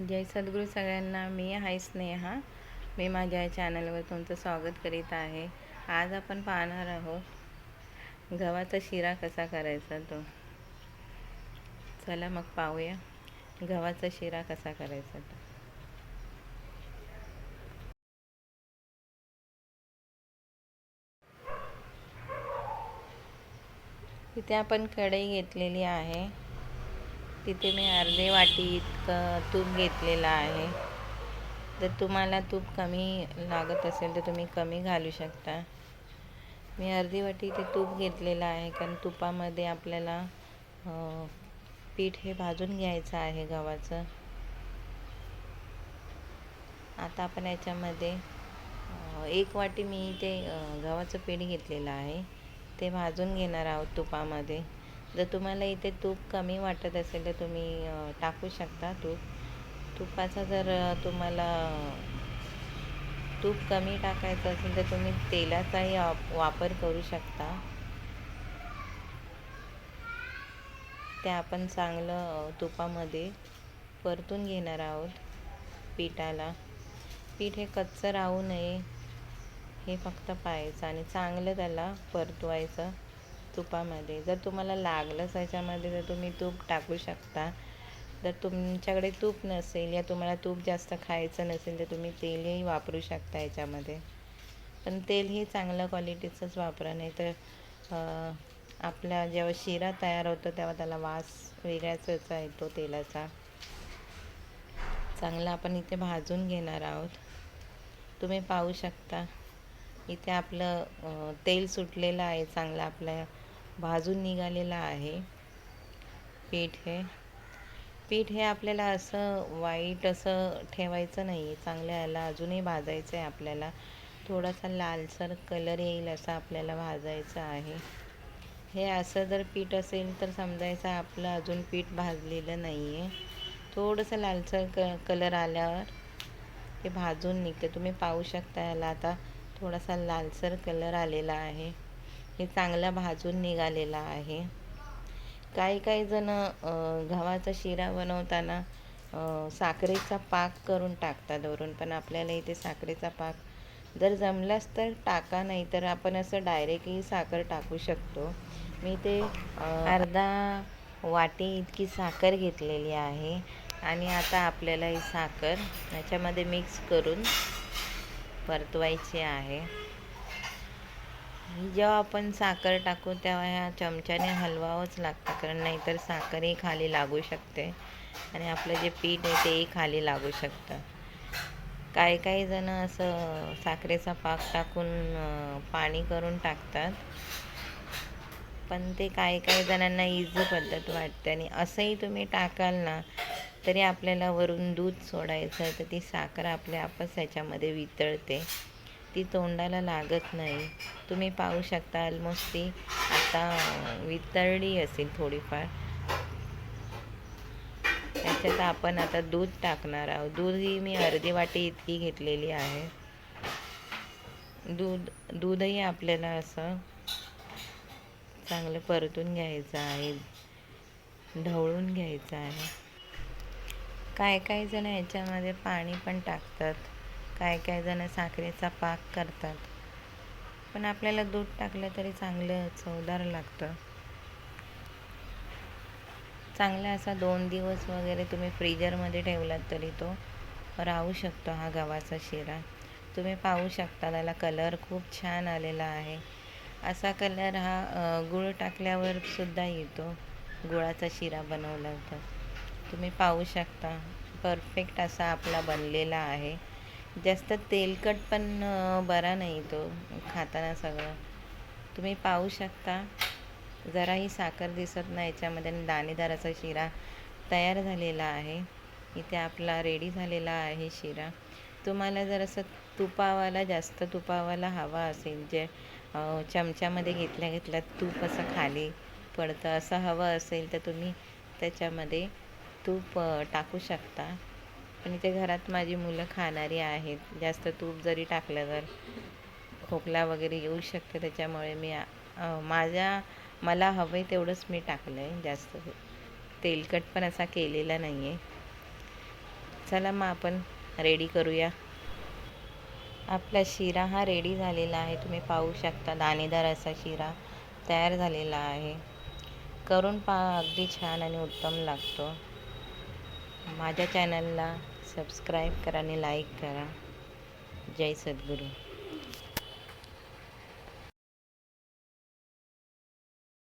जय सद्गुरू सगळ्यांना. मी हाय स्नेहा. मी माझ्या या चॅनलवर तुमचं स्वागत करीत आहे. आज आपण पाहणार आहोत गव्हाचा शिरा कसा करायचा तो? चला मग पाहूया गव्हाचा शिरा कसा करायचा तो? इथे आपण कढई घेतलेली आहे. तिथे मी अर्धे वाटी इतकं तूप घेतलेलं आहे. जर तुम्हाला तूप कमी लागत असेल तर तुम्ही कमी घालू शकता. मी अर्धी वाटी इथे तूप घेतलेलं आहे कारण तुपामध्ये आपल्याला पीठ हे भाजून घ्यायचं आहे गव्हाचं. आता आपण याच्यामध्ये एक वाटी मी इथे गव्हाचं पीठ घेतलेलं आहे. ते भाजून घेणार आहोत तुपामध्ये. जर तुम्हाला इथे तूप कमी वाटत असेल तर तुम्ही टाकू शकता तूप. तुपाचा जर तुम्हाला तूप कमी टाकायचं असेल तर तुम्ही तेलाचाही वाप- वापर करू शकता. ते आपण चांगलं तुपामध्ये परतून घेणार आहोत पिठाला. पीठ हे कच्चं राहू नये. हे फक्त पाहायचं आणि चांगलं त्याला परतवायचं. तुपामध्ये. जर तुम्हाला लागलंच याच्यामध्ये तर तुम्ही तूप टाकू शकता. जर तुमच्याकडे तूप नसेल या तुम्हाला तूप जास्त खायचं नसेल तर तुम्ही तेलही वापरू शकता याच्यामध्ये. पण तेलही चांगलं क्वालिटीचंच वापरा नाही तर आपला जेव्हा शिरा तयार होतो तेव्हा त्याला वास वेगळ्याच याचा येतो तेलाचा. चांगला आपण इथे भाजून घेणार आहोत. तुम्ही पाहू शकता. इथे आपलं तेल सुटलेलं आहे चांगलं आपल्या भाजून निघालेला आहे. पीठ हे. पीठ हे आपल्याला असं वाईट असं ठेवायचं नाही आहे चांगलं याला अजूनही भाजायचं आहे आपल्याला. थोडासा लालसर कलर येईल असं आपल्याला भाजायचं आहे. हे असं जर पीठ असेल तर समजायचं आपलं अजून पीठ भाजलेलं नाही आहे थोडंसं लालसर क कलर आल्यावर ते भाजून निघते. तुम्ही पाहू शकता याला आता थोडासा लालसर कलर आलेला आहे. हे चांगला भाजून निघालेला आहे. काही काही जण गव्हाचा शिरा बनवताना साखरेचा पाक करून टाकतात वरून पण आपल्याला इथे साखरेचा पाक जर जमलाच तर टाका नाही तर आपण असं डायरेक्टली साखर टाकू शकतो. मी ते अर्धा वाटी इतकी साखर घेतलेली आहे आणि आता आपल्याला ही साखर याच्यामध्ये मिक्स करून परतवायची आहे. जेव्हा आपण साखर टाकू तेव्हा ह्या चमच्याने हलवावंच लागतं कारण नाहीतर साखरही खाली लागू शकते आणि आपलं जे पीठ आहे तेही खाली लागू शकतं. काही काही जणं असं साखरेचा पाक टाकून पाणी करून टाकतात. पण ते काही काही जणांना इझी पद्धत वाटते आणि असंही तुम्ही टाकाल ना तरी आपल्याला वरून दूध सोडायचं तर ती साखर आपल्या आपच ह्याच्यामध्ये वितळते. ती तोंडाला लागत नाही. तुम्ही पाहू शकता ऑलमोस्ट ती आता वितळली असेल थोडीफार. त्याच्यात आपण आता दूध टाकणार आहोत. दूध ही मी अर्धी वाटी इतकी घेतलेली आहे. दूध दूधही आपल्याला असं चांगलं परतून घ्यायचं आहे. ढवळून घ्यायचं आहे. काय काय जण याच्यामध्ये पाणी पण टाकतात. काय काय जण साखरेचा पाक करतात. पण आपल्याला दूध टाकलं तरी चांगलं चवदार लागतं. चांगला असा दोन दिवस वगैरे तुम्ही फ्रीजरमध्ये ठेवलात तरी तो राहू शकतो हा गव्हाचा शिरा. तुम्ही पाहू शकता त्याला कलर खूप छान आलेला आहे. असा कलर हा गुळ गूळ टाकल्यावर सुद्धा येतो. गुळाचा शिरा बनवला तर तुम्ही पाहू शकता परफेक्ट असा आपला बनलेला आहे. जास्त तेलकट पण बरा नाही तो खाताना सगळं. तुम्ही पाहू शकता. जराही साखर दिसत नाही याच्यामध्ये आणि दाणेदार असा शिरा तयार झालेला आहे. इथे आपला रेडी झालेला आहे शिरा. तुम्हाला जर असं तुपावाला जास्त तुपावाला हवा असेल जे चमच्यामध्ये घेतल्या घेतल्या तूप असं खाली पडतं असं हवं असेल तर तुम्ही त्याच्यामध्ये तूप टाकू शकता. पण इथे घरात माझी मुलं खाणारी आहेत. जास्त तूप जरी टाकलं तर खोकला वगैरे येऊ शकते. त्याच्यामुळे मी माझ्या मला हवं आहे तेवढंच मी टाकलं आहे जास्त तेलकट पण असा केलेला नाही आहे चला मग आपण रेडी करूया. आपला शिरा हा रेडी झालेला आहे. तुम्ही पाहू शकता दाणेदार असा शिरा तयार झालेला आहे. करून पहा अगदी छान आणि उत्तम लागतो. माझ्या चॅनलला सबस्क्राईब करा आणि लाईक करा. जय सद्गुरू.